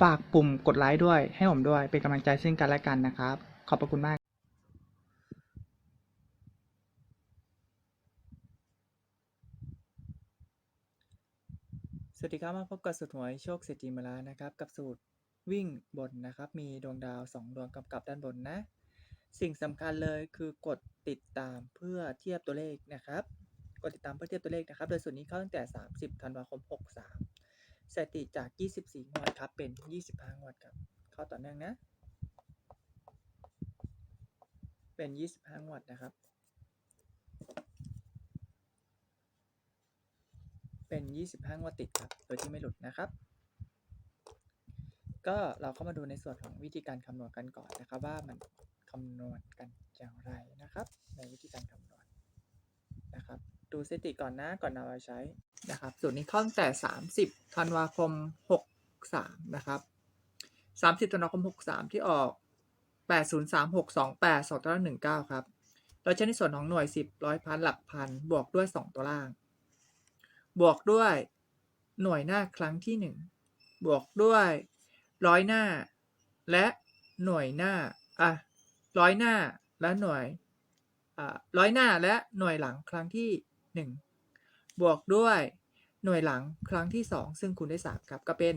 ฝากปุ่มกดไลค์ด้วย ให้ผมด้วย เป็นกำลังใจซึ่งกันและกันนะครับ ขอบพระคุณมากสวัสดีครับมาพบกับสูตรหวยโชคเศรษฐีมาแล้วนะครับ กับสูตรวิ่งบนนะครับ มีดวงดาว 2 ดวงกำกับด้านบนนะ สิ่งสำคัญเลยคือกดติดตามเพื่อเทียบตัวเลขนะครับ กดติดตามเพื่อเทียบตัวเลขนะครับ โดยส่วนนี้เข้าตั้งแต่ 30 ธันวาคม 63 สถิติจาก 24 งวดครับ เป็น 25 งวดครับ เข้าต่อเนื่องนะ เป็น 25 งวดนะครับ เป็น 25 งวดติดครับ โดยที่ไม่หลุดนะครับ ก็เราเข้ามาดูในส่วนของวิธีการคำนวณกันก่อนนะครับ ว่ามันคำนวณกันอย่างไรนะครับ ในวิธีการคำนวณ ดูสถิติก่อนนะก่อนนำมาใช้นะครับส่วนนี้ข้อตั้งแต่ 30ธันวาคม 63 นะครับ 30ธันวาคม 63 ที่ออก 803 628 2ตัวล่าง19 ครับ เราใช้ในส่วนของหน่วย 10ร้อยพันหลักพัน บวกด้วย 2 ตัวล่าง บวกด้วยหน่วยหน้าครั้งที่ 1 บวกด้วยร้อยหน้า และหน่วยหน้าอะร้อยหน้าและหน่วยอ่าร้อยหน้าและหน่วยหลังครั้งที่ 1 บวกด้วยหน่วยหลังครั้งที่ 2 ซึ่งคูณได้3ครับก็เป็น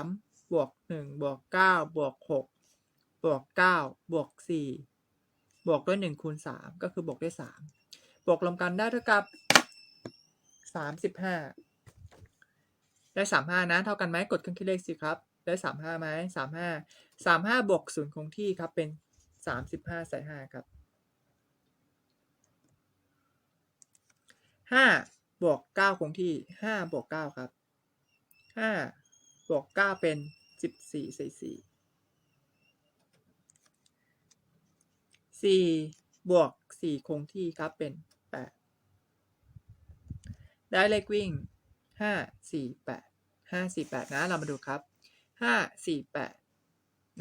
3 บวก 1 บวก 9 บวก 6 บวก 9 บวก 4 บวกด้วย 1 คูณ 3 ก็คือบวกด้วย 3 บวกรวมกันได้เท่ากับ 35 ได้ 35 นะ เท่ากันไหมกดเครื่องคิดเลขสิครับ ได้ 35ไหม35 35 บวก 0 คงที่ครับเป็น 35 ใส่ 5 ครับ 5บวก9คงที่5บวก9ครับ5บวก9เป็น14ใส่4 4บวก4คงที่ครับเป็น8ได้เลขวิ่งห้าสี่แปดห้าสี่แปดนะเรามาดูครับห้าสี่แปด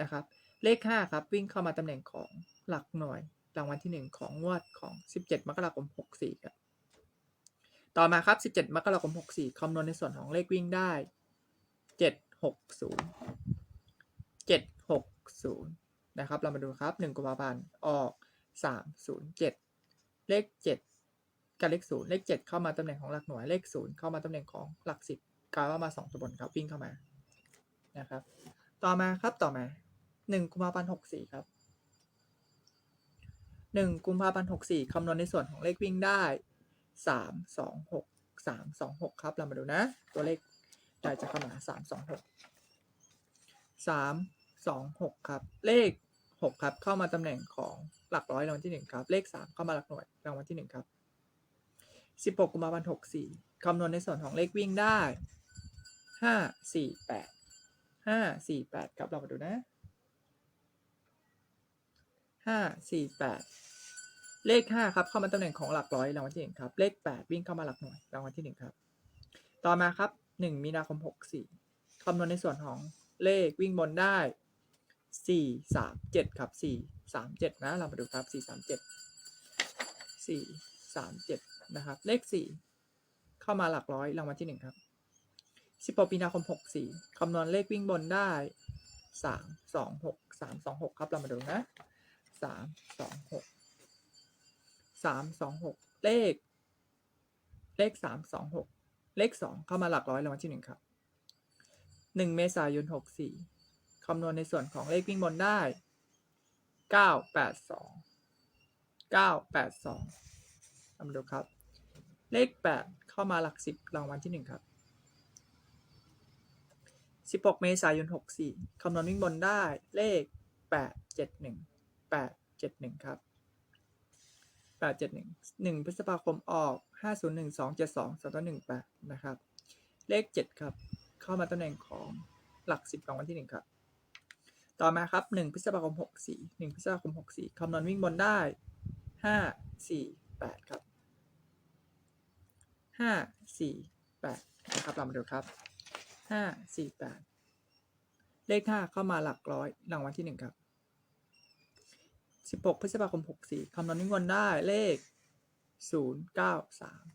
นะครับ เลขห้าครับวิ่งเข้ามาตำแหน่งของหลักหน่วยรางวัลที่หนึ่งของงวดของสิบเจ็ดมกราคมหกสี่ครับ ต่อมาครับสิบเจ็ดมกราคมหกสี่คำนวณในส่วนของเลขวิ่งได้เจ็ดหกศูนย์เจ็ดหกศูนย์นะครับ เรามาดูครับหนึ่งกุมภาพันธ์ออกสามศูนย์เจ็ดเลขเจ็ดกับเลขศูนย์เลขเจ็ดเข้ามาตำแหน่งของหลักหน่วย เลขศูนย์เข้ามาตำแหน่งของหลักสิบกลายว่ามาสองตัวบนครับ วิ่งเข้ามา นะครับ ต่อมาครับ ต่อมาหนึ่งกุมภาพันธ์หกสี่ครับหนึ่งกุมภาพันธ์หกสี่คำนวณในส่วนของเลขวิ่งได้ สามสองหกสามสองหกครับ เรามาดูนะ ตัวเลขได้จะเข้ามาสามสองหกสามสองหกครับ เลขหกครับ เข้ามาตำแหน่งของหลักร้อยรางวัลที่หนึ่งครับ เลขสามเข้ามาหลักหน่วยรางวัลที่หนึ่งครับสิบหกกุมภาพันธ์หกสี่คำนวณในส่วนของเลขวิ่งได้ห้าสี่แปดห้าสี่แปดครับ เรามาดูนะห้าสี่แปด เลขห้าครับ เข้ามาตำแหน่งของหลักร้อยรางวัลที่หนึ่งครับ เลขแปดวิ่งเข้ามาหลักหน่วยรางวัลที่หนึ่งครับ ต่อมาครับหนึ่งมีนาคมหกสี่คำนวณในส่วนของเลขวิ่งบนได้สี่สามเจ็ดครับสี่สามเจ็ดนะ เรามาดูครับสี่สามเจ็ดสี่สามเจ็ดนะครับ เลขสี่เข้ามาหลักร้อยรางวัลที่หนึ่งครับสิบปมีนาคมหกสี่คำนวณเลขวิ่งบนได้สามสองหกสามสองหกครับ เรามาดูนะสาม สามสองหกเลข เลขสามสองหกเลขสองเข้ามาหลักร้อยรางวัลที่หนึ่งครับหนึ่งเมษายนหกสี่คำนวณในส่วนของเลขวิ่งบนได้เก้าแปดสองเก้าแปดสองเอามาดูครับ เลขแปดเข้ามาหลักสิบรางวัลที่หนึ่งครับสิบหกเมษายนหกสี่คำนวณวิ่งบนได้เลขแปดเจ็ดหนึ่งแปดเจ็ดหนึ่งครับ แปดเจ็ดหนึ่งหนึ่งพฤษภาคมออกห้าศูนย์หนึ่งสองเจ็ดสองสองหนึ่งแปดนะครับ เลขเจ็ดครับ เข้ามาตำแหน่งของหลักสิบรางวัลที่หนึ่งครับ ต่อมาครับหนึ่งพฤษภาคมหกสี่หนึ่งพฤษภาคมหกสี่คำนวณวิ่งบนได้ห้าสี่แปดครับห้าสี่แปดนะครับเรามาดูครับห้าสี่แปดเลขห้าเข้ามาหลักร้อยรางวัลที่หนึ่งครับ สิบหกพฤษภาคมหกสี่คำนวณวิ่งบนได้เลขศูนย์เก้าสาม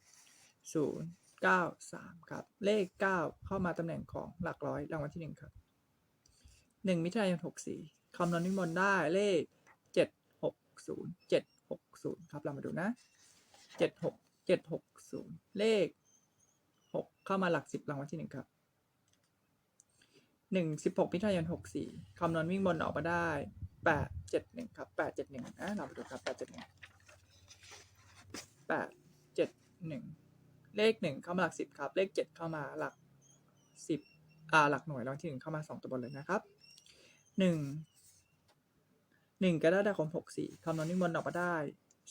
ศูนย์เก้าสามครับ เลขเก้าเข้ามาตำแหน่งของหลักร้อยรางวัลที่หนึ่งครับหนึ่งมิถุนายนหกสี่คำนวณนิมนต์ได้เลขเจ็ดหกศูนย์เจ็ดหกศูนย์ครับ เรามาดูนะเจ็ดหกเจ็ดหกศูนย์เลขหกเข้ามาหลักสิบรางวัลที่หนึ่งครับหนึ่งสิบหกมิถุนายนหกสี่คำนวณวิ่งบนออกมาได้ แปดเจ็ดหนึ่งครับแปดเจ็ดหนึ่งนะเรามาดูครับแปดเจ็ดหนึ่งแปดเจ็ดหนึ่งเลขหนึ่งเข้ามาหลักสิบครับ เลขเจ็ดเข้ามาหลักสิบอ่าหลักหน่วยรางวัลที่หนึ่งเข้ามาสองตัวบนเลยนะครับหนึ่งหนึ่งกระดาษคมหกสี่คำนวณนิมนต์ออกมาได้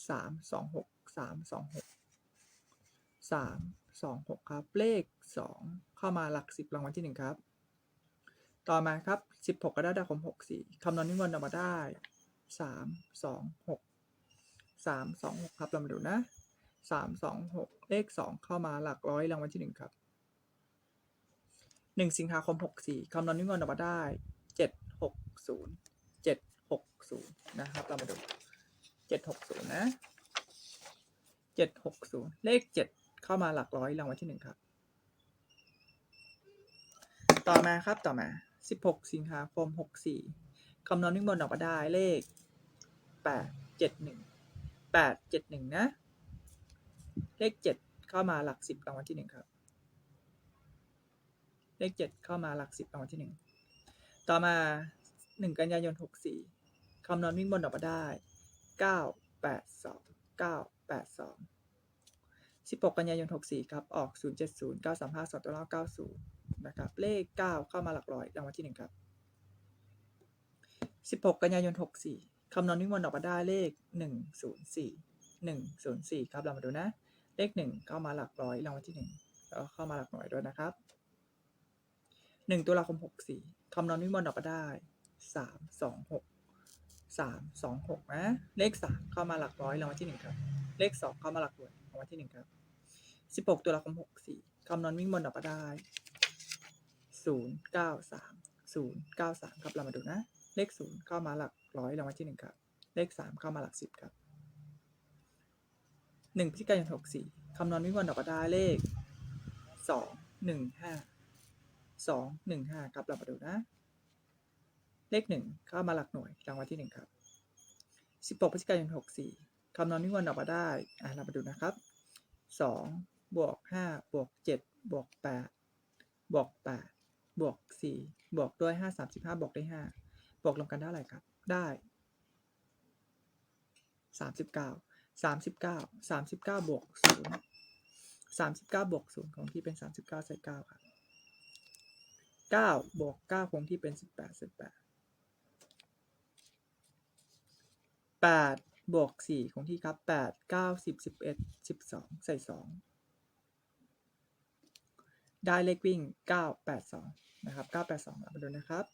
สามสองหกสามสองหกสามสองหกครับ เลขสองเข้ามาหลักสิบรางวัลที่หนึ่งครับ ต่อมาครับสิบหกกระดาคมหกสี่คำนวณนิมนต์ออกมาได้สามสองหกสามสองหกครับเรามาดูนะสามสองหกเลขสองเข้ามาหลักร้อยรางวัลที่หนึ่งครับหนึ่งสิงหาคมหกสี่คำนวณนิมนต์ออกมาได้เจ็ดหกศูนย์เจ็ดหกศูนย์นะครับ เรามาดูเจ็ดหกศูนย์นะเจ็ดหกศูนย์เลขเจ็ดเข้ามาหลักร้อยรางวัลที่หนึ่งครับ ต่อมาครับต่อมา สิบหกสิงหาคมหกสี่คำนวณนิมนต์ออกมาได้เลขแปดเจ็ดหนึ่งแปดเจ็ดหนึ่งนะ เลขเจ็ดเข้ามาหลักสิบรางวัลที่หนึ่งครับ เลขเจ็ดเข้ามาหลักสิบรางวัลที่หนึ่งต่อมา 1 กันยายน 64 คำนวณวิ่งบนออกมาได้ 982 982 16 กันยายน 64 ครับ ออก 070 935 2ตัว90 นะครับ เลข 9 เข้ามาหลักร้อยรางวัลที่ 1 ครับ 16 กันยายน 64 คำนวณวิ่งบนออกมาได้เลข 104 104 ครับ เรามาดูนะ เลข 1 เข้ามาหลักร้อยรางวัลที่ 1 แล้วเข้ามาหลักหน่วยด้วยนะครับ 1 ตุลาคม 64 คำนวณวิมลออกมาได้ 3 2 6 3 2 6 นะ เลข 3 เข้ามาหลักร้อยรางวัลที่ 1 ครับ เลข 2 เข้ามาหลักหน่วย รางวัลที่1ครับ16ตุลาคม64คำนวณวิ่งบนออกมาได้0 9 3 0 9 3ครับเรามาดูนะ เลข0เข้ามาหลักร้อยรางวัลที่1ครับ เลข3เข้ามาหลัก10ครับ1พฤศจิกายน64คำนวณวิ่งบนออกมาได้เลข2 1 5สองหนึ่งห้าครับเรามาดูนะ เลขหนึ่งเข้ามาหลักหน่วยรางวัลที่หนึ่งครับสิบหกพฤศจิกายนหกสี่ คำนวณนิวันออกมาได้อะเรามาดูนะครับสองบวกห้าบวกเจ็ดบวกแปดบวกแปดบวกสี่บวกด้วยห้าสามสิบห้าบวกได้ห้าบวกรวมกันได้อะไรครับ ได้สามสิบเก้าสามสิบเก้าสามสิบเก้าบวกศูนย์สามสิบเก้าบวกศูนย์ของที่เป็นสามสิบเก้าใส่เก้าครับเก้าบวกเก้าคงที่เป็นสิบแปดสิ บวกสี่คงที่ครับแปดเก้าสิบสิบเอ็ดสิบสองใส่สองได้เลขวิ่งเก้าแปดสองนะครับเก้าแปดสองมาดูนะครับ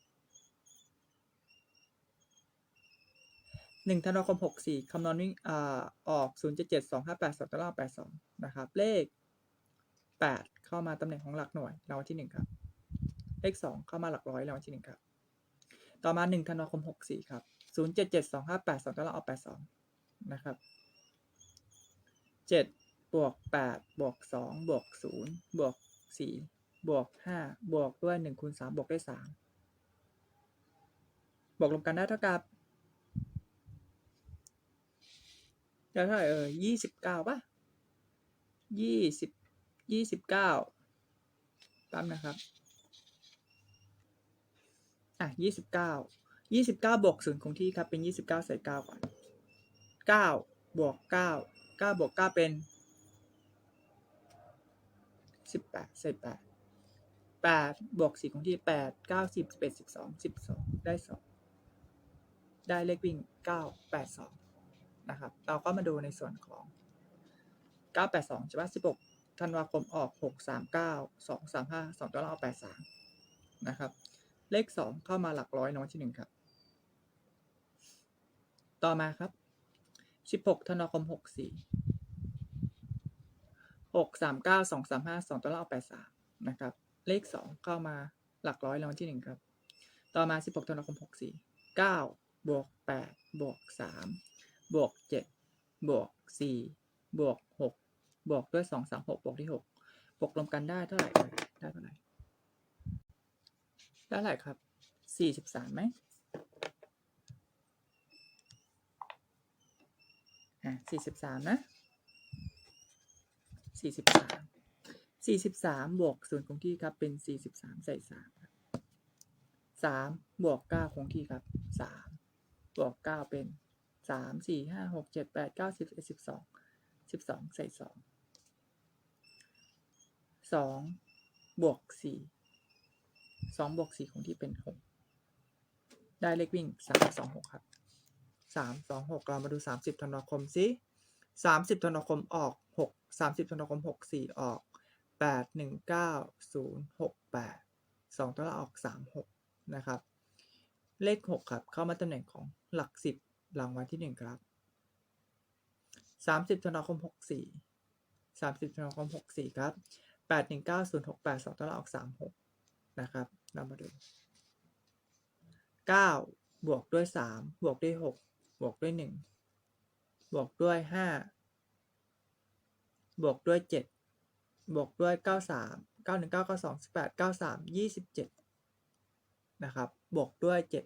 หนึ่งธันวาคมหกสี่คำนวณวิ่งอ่าออกศูนย์เจ็ดเจ็ดสองห้าแปดสองตารางแปดสองนะครับ เลขแปดเข้ามาตำแหน่งของหลักหน่วยรางวัลที่หนึ่งครับ เลขสองเข้ามาหลักร้อยรางวัลที่หนึ่งครับ ต่อมาหนึ่งธันวาคมหกสี่ครับศูนย์เจ็ดเจ็ดสองห้าแปดสองตารางเอาแปดสอง นะครับเจ็ดบวกแปดบวกสองบวกศูนย์บวกสี่บวกห้าบวกด้วยหนึ่งคูณสามบวกด้วยสามบวกรวมกันได้เท่ากับจะเท่าไหร่เออยี่สิบเก้าป่ะยี่สิบยี่สิบเก้าตั้มนะครับ อะยี่สิบเก้ายี่สิบเก้าบวกศูนย์คงที่ครับ เป็นยี่สิบเก้าใส่เก้าก่อน เก้าบวกเก้าเก้าบวกเก้าเป็นสิบแปดสิบแปดแปดบวกสี่คงที่แปดเก้าสิบสิบเอ็ดสิบสองสิบสองได้สองได้เลขวิ่งเก้าแปดสองนะครับ เราก็มาดูในส่วนของเก้าแปดสองใช่ปะสิบหกธันวาคมออกหกสามเก้าสองสามห้าสองตัวเราเอาแปดสามนะครับ เลขสองเข้ามาหลักร้อยนวันที่หนึ่งครับ ต่อมาครับ สิบหกธันวาคมหกสี่หกสามเก้าสองสามห้าสองตัวเราเอาแปดสามนะครับ เลขสองเข้ามาหลักร้อยรางวัลที่หนึ่งครับ ต่อมาสิบหกธันวาคมหกสี่เก้าบวกแปดบวกสามบวกเจ็ดบวกสี่บวกหกบวกด้วยสองสามหกบวกที่หกบวกรวมกันได้เท่าไหร่ได้เท่าไหร่ได้เท่าไหร่ครับสี่สิบสามไหม อะสี่สิบสามนะสี่สิบสามสี่สิบสามบวกศูนย์คงที่ครับเป็นสี่สิบสามใส่สามครับสามบวกเก้าคงที่ครับสามบวกเก้าเป็นสามสี่ห้าหกเจ็ดแปดเก้าสิบเอ็ดสิบสองสิบสองใส่สองสองบวกสี่สองบวกสี่คงที่เป็นหกได้เลขวิ่งสามสองหกครับ สามสองหกเรามาดูสามสิบธันวาคมสิสามสิบธันวาคมออกหกสามสิบธันวาคมหกสี่ออกแปดหนึ่งเก้าศูนย์หกแปดสองตัวละออกสามหกนะครับ เลขหกครับ เข้ามาตำแหน่งของหลักสิบรางวัลที่หนึ่งครับสามสิบธันวาคมหกสี่สามสิบธันวาคมหกสี่ครับแปดหนึ่งเก้าศูนย์หกแปดสองตัวละออกสามหกนะครับ เรามาดูเก้าบวกด้วยสามบวกด้วยหก บวกด้วยหนึ่งบวกด้วยห้าบวกด้วยเจ็ดบวกด้วยเก้าสามเก้าหนึ่งเก้าเก้าสองสิบแปดเก้าสามยี่สิบเจ็ดนะครับบวกด้วยเจ็ด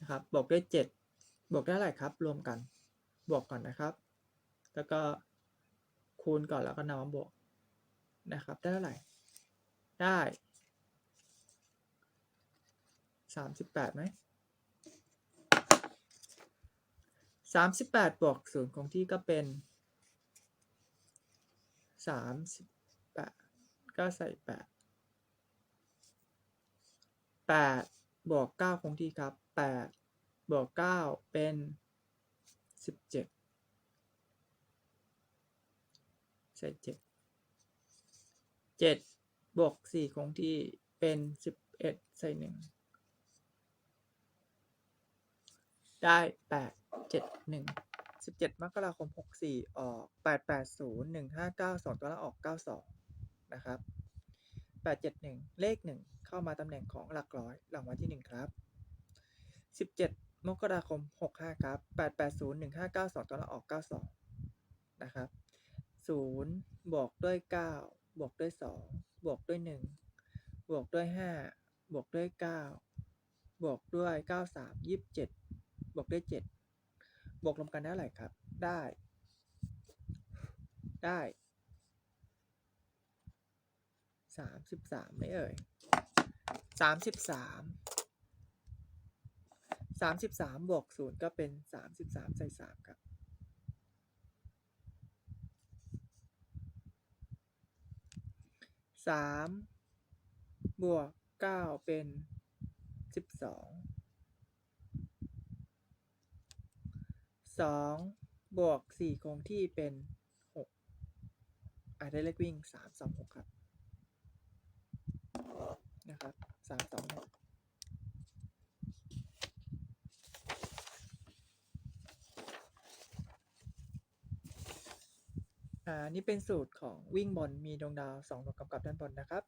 นะครับบวกด้วยเจ็ดบวกได้เท่าไหร่ครับ รวมกัน บวกก่อนนะครับ แล้วก็คูณก่อนแล้วก็นำมาบวกนะครับ ได้เท่าไหร่ ได้สามสิบแปดไหม สามสิบแปดบวกศูนย์คงที่ก็เป็นสามสิบแปดก็ใส่แปดแปดบวกเก้าคงที่ครับแปดบวกเก้าเป็นสิบเจ็ดใส่เจ็ดเจ็ดบวกสี่คงที่เป็นสิบเอ็ดใส่หนึ่งได้แปด เจ็ดหนึ่งสิบเจ็ดมกราคมหกสี่ออกแปดแปดศูนย์หนึ่งห้าเก้าสองตัวละออกเก้าสองนะครับแปดเจ็ดหนึ่งเลขหนึ่งเข้ามาตำแหน่งของหลักร้อยรางวัลที่หนึ่งครับสิบเจ็ดมกราคมหกห้าครับแปดแปดศูนย์หนึ่งห้าเก้าสองตัวละออกเก้าสองนะครับศูนย์บวกด้วยเก้าบวกด้วยสองบวกด้วยหนึ่งบวกด้วยห้าบวกด้วยเก้าบวกด้วยเก้าสามยี่สิบเจ็ดบวกด้วยเจ็ด บวกรวมกันได้เท่าไหร่ครับ ได้ ได้สามสิบสามไม่เอ่ยสามสิบสามสามสิบสามบวกศูนย์ก็เป็นสามสิบสามใส่สามครับสามบวกเก้าเป็นสิบสอง สองบวกสี่คงที่เป็นหกอาจได้เลขวิ่งสามสองหกครับ นะครับสามสองหกอ่า นี่เป็นสูตรของวิ่งบนมีดวงดาวสองดวงกำกับด้านบนนะครับ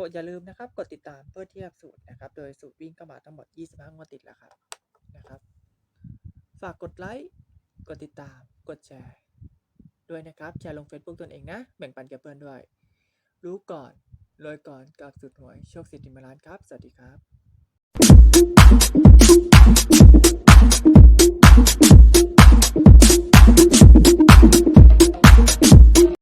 กดอย่าลืมนะครับ กดติดตามเพื่อเทียบสูตรนะครับ โดยสูตรวิ่งก็มาทั้งหมด 25 งวดติดแล้วครับ นะครับ ฝากกดไลค์ กดติดตาม กดแชร์ ด้วยนะครับ แชร์ลง Facebook ตนเองนะ แบ่งปันกับเพื่อนด้วย รู้ก่อนรวยก่อนกับสุดหวย โชคสิทธิมารานครับ สวัสดีครับ